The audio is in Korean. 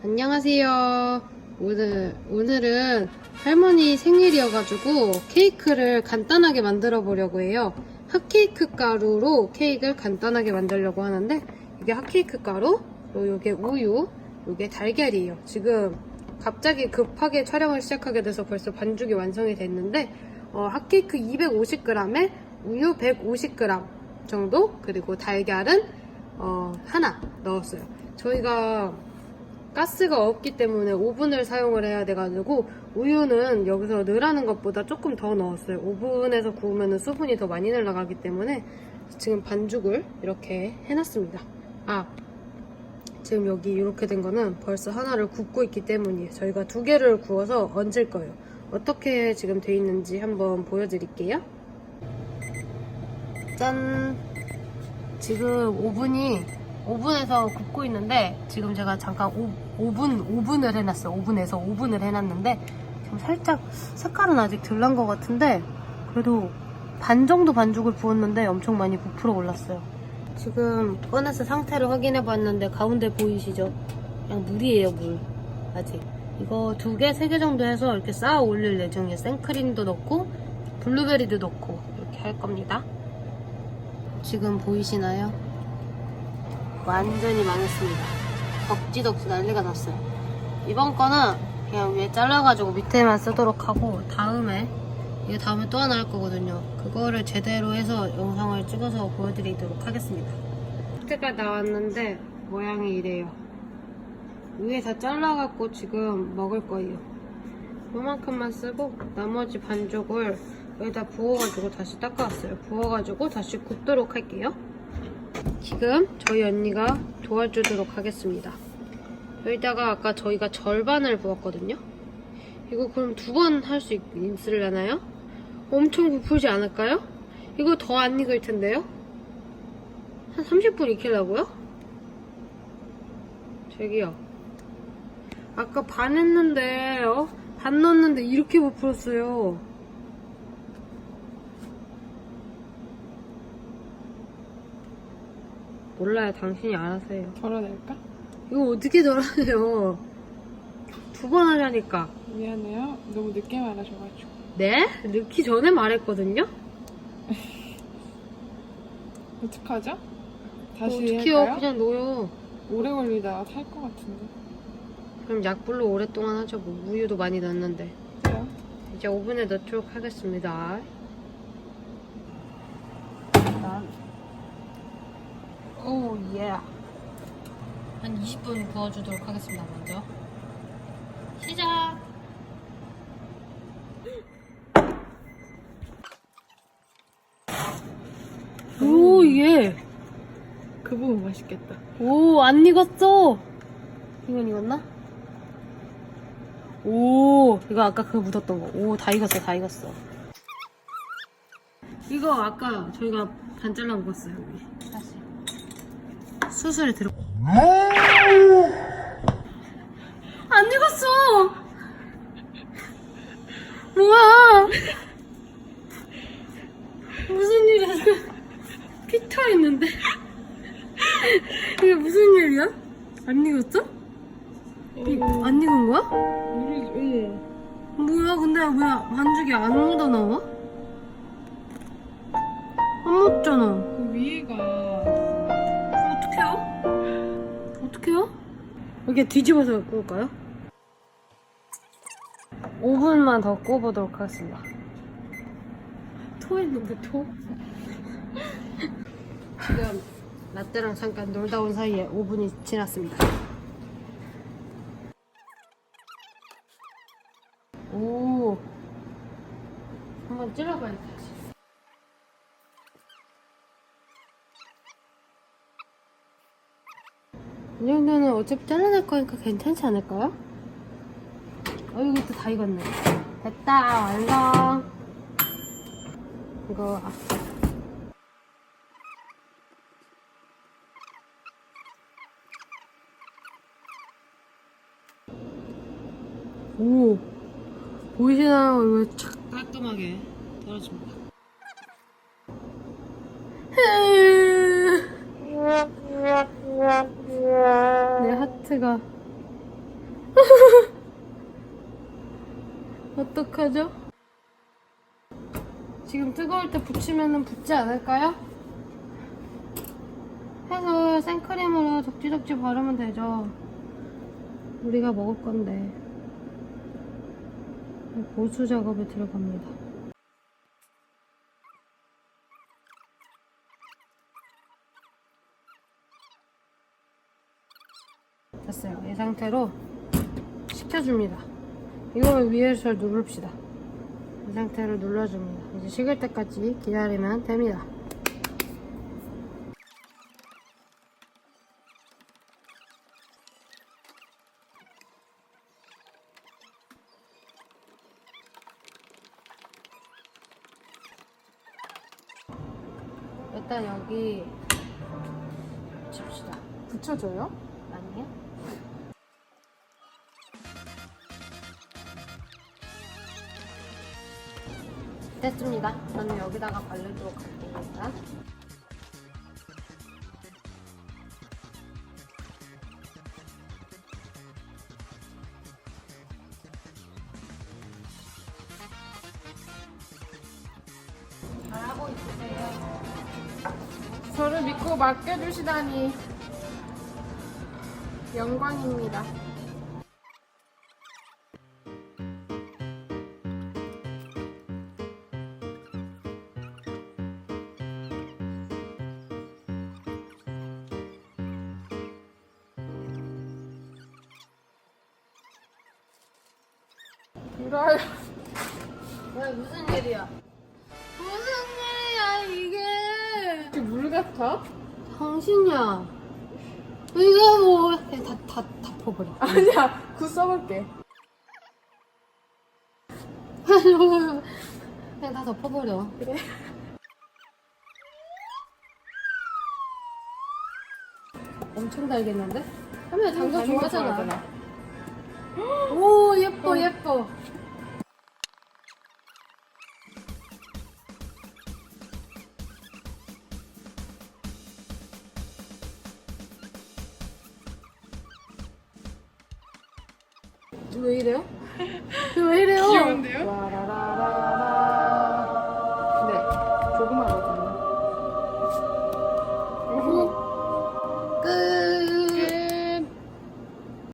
안녕하세요. 오늘, 오늘은 할머니 생일이어가지고 케이크를 간단하게 만들어 보려고 해요. 핫케이크 가루로 케이크를 간단하게 만들려고 하는데, 이게 핫케이크 가루, 그리고 이게 우유, 이게 달걀이에요. 지금 갑자기 급하게 촬영을 시작하게 돼서 벌써 반죽이 완성이 됐는데, 어, 핫케이크 250g에 우유 150g 정도, 그리고 달걀은 어, 하나 넣었어요. 저희가 가스가 없기 때문에 오븐을 사용을 해야 돼가지고 우유는 여기서 넣으라는 것보다 조금 더 넣었어요. 오븐에서 구우면 수분이 더 많이 날아가기 때문에 지금 반죽을 이렇게 해놨습니다. 아, 지금 여기 이렇게 된 거는 벌써 하나를 굽고 있기 때문이에요. 저희가 두 개를 구워서 얹을 거예요. 어떻게 지금 돼 있는지 한번 보여드릴게요. 짠! 지금 오븐이 오븐에서 굽고 있는데 지금 제가 잠깐 오, 오븐 오븐을 해놨어요. 오븐에서 오븐을 해놨는데 지금 살짝 색깔은 아직 덜 난 것 같은데 그래도 반 정도 반죽을 부었는데 엄청 많이 부풀어 올랐어요. 지금 꺼내서 상태를 확인해 봤는데 가운데 보이시죠? 그냥 물이에요 물 아직 이거 두 개, 세 개 정도 해서 이렇게 쌓아 올릴 예정이에요. 생크림도 넣고 블루베리도 넣고 이렇게 할 겁니다. 지금 보이시나요? 완전히 망했습니다. 덕지덕지 난리가 났어요. 이번 거는 그냥 위에 잘라가지고 밑에만 쓰도록 하고 다음에 이게 다음에 또 하나 할 거거든요. 그거를 제대로 해서 영상을 찍어서 보여드리도록 하겠습니다. 밑에가 나왔는데 모양이 이래요. 위에 다 잘라갖고 지금 먹을 거예요. 요만큼만 쓰고 나머지 반죽을 여기다 부어가지고 다시 닦아왔어요. 부어가지고 다시 굽도록 할게요. 지금 저희 언니가 도와주도록 하겠습니다. 여기다가 아까 저희가 절반을 부었거든요. 이거 그럼 두 번 할 수 있으려나요? 엄청 부풀지 않을까요? 이거 더 안 익을 텐데요? 한 30분 익히려고요? 저기요. 아까 반 했는데, 어? 반 넣었는데 이렇게 부풀었어요. 몰라요. 당신이 알아서 해요. 덜어낼까? 이거 어떻게 덜어내요? 두 번 하려니까. 미안해요. 너무 늦게 말하셔가지고. 네? 넣기 전에 말했거든요? 어떡하죠? 다시 어떡해요? 할까요? 그냥 넣어요. 오래 걸리다가 탈 것 같은데. 그럼 약불로 오랫동안 하죠. 뭐 우유도 많이 넣었는데. 그래요? 이제 오븐에 넣도록 하겠습니다. 오, 예. 한 20분 구워주도록 하겠습니다, 먼저. 시작! 오, 예. 그 부분 맛있겠다. 오, 안 익었어! 이건 익었나? 오, 이거 아까 그거 묻었던 거. 오, 다 익었어, 다 익었어. 이거 아까 저희가 반 잘라 먹었어요, 여기. 다시. 수술 들어. 안 익었어! 뭐야! 무슨 일이야? 피터 있는데? 이게 무슨 일이야? 안 익었어? 이- 안 익은 거야? 뭐야 근데 왜 반죽이 안 묻어 나와? 안 묻잖아 그 위에가. 이렇게 뒤집어서 구울까요? 5분만 더 구워보도록 하겠습니다 토했는데 토? 지금 라떼랑 잠깐 놀다 온 사이에 5분이 지났습니다 오 한번 찔러봐야지 다시 이 정도는 어차피 잘라낼 거니까 괜찮지 않을까요? 어, 이것도 다 익었네. 됐다, 완성. 이거, 아. 오, 보이시나요? 이거 착 깔끔하게 떨어집니다. 하트가 어떡하죠? 지금 뜨거울 때 붙이면 붙지 않을까요? 해서 생크림으로 적지적지 바르면 되죠 우리가 먹을 건데 보수 작업에 들어갑니다 됐어요. 이 상태로 식혀줍니다. 이걸 위에서 잘 누릅시다. 이 상태로 눌러줍니다. 이제 식을 때까지 기다리면 됩니다. 일단 여기 칩시다. 붙여줘요? 됐습니다. 저는 여기다가 바르도록 할게요. 잘하고 있으세요. 저를 믿고 맡겨주시다니 영광입니다. 이럴 왜 무슨 일이야? 무슨 일이야 이게? 이게 물 같아? 당신이야. 이게 뭐? 그냥 다, 다, 다 퍼버려. 아니야, 굿 써볼게. 그냥 다 덮어버려. 그래. 엄청 달겠는데? 하면 당근 다른 거 좋아하잖아. 좋아하잖아. 오, 예뻐, 예뻐. 왜 이래요? 왜 이래요? 귀여운데요? 라라라라라.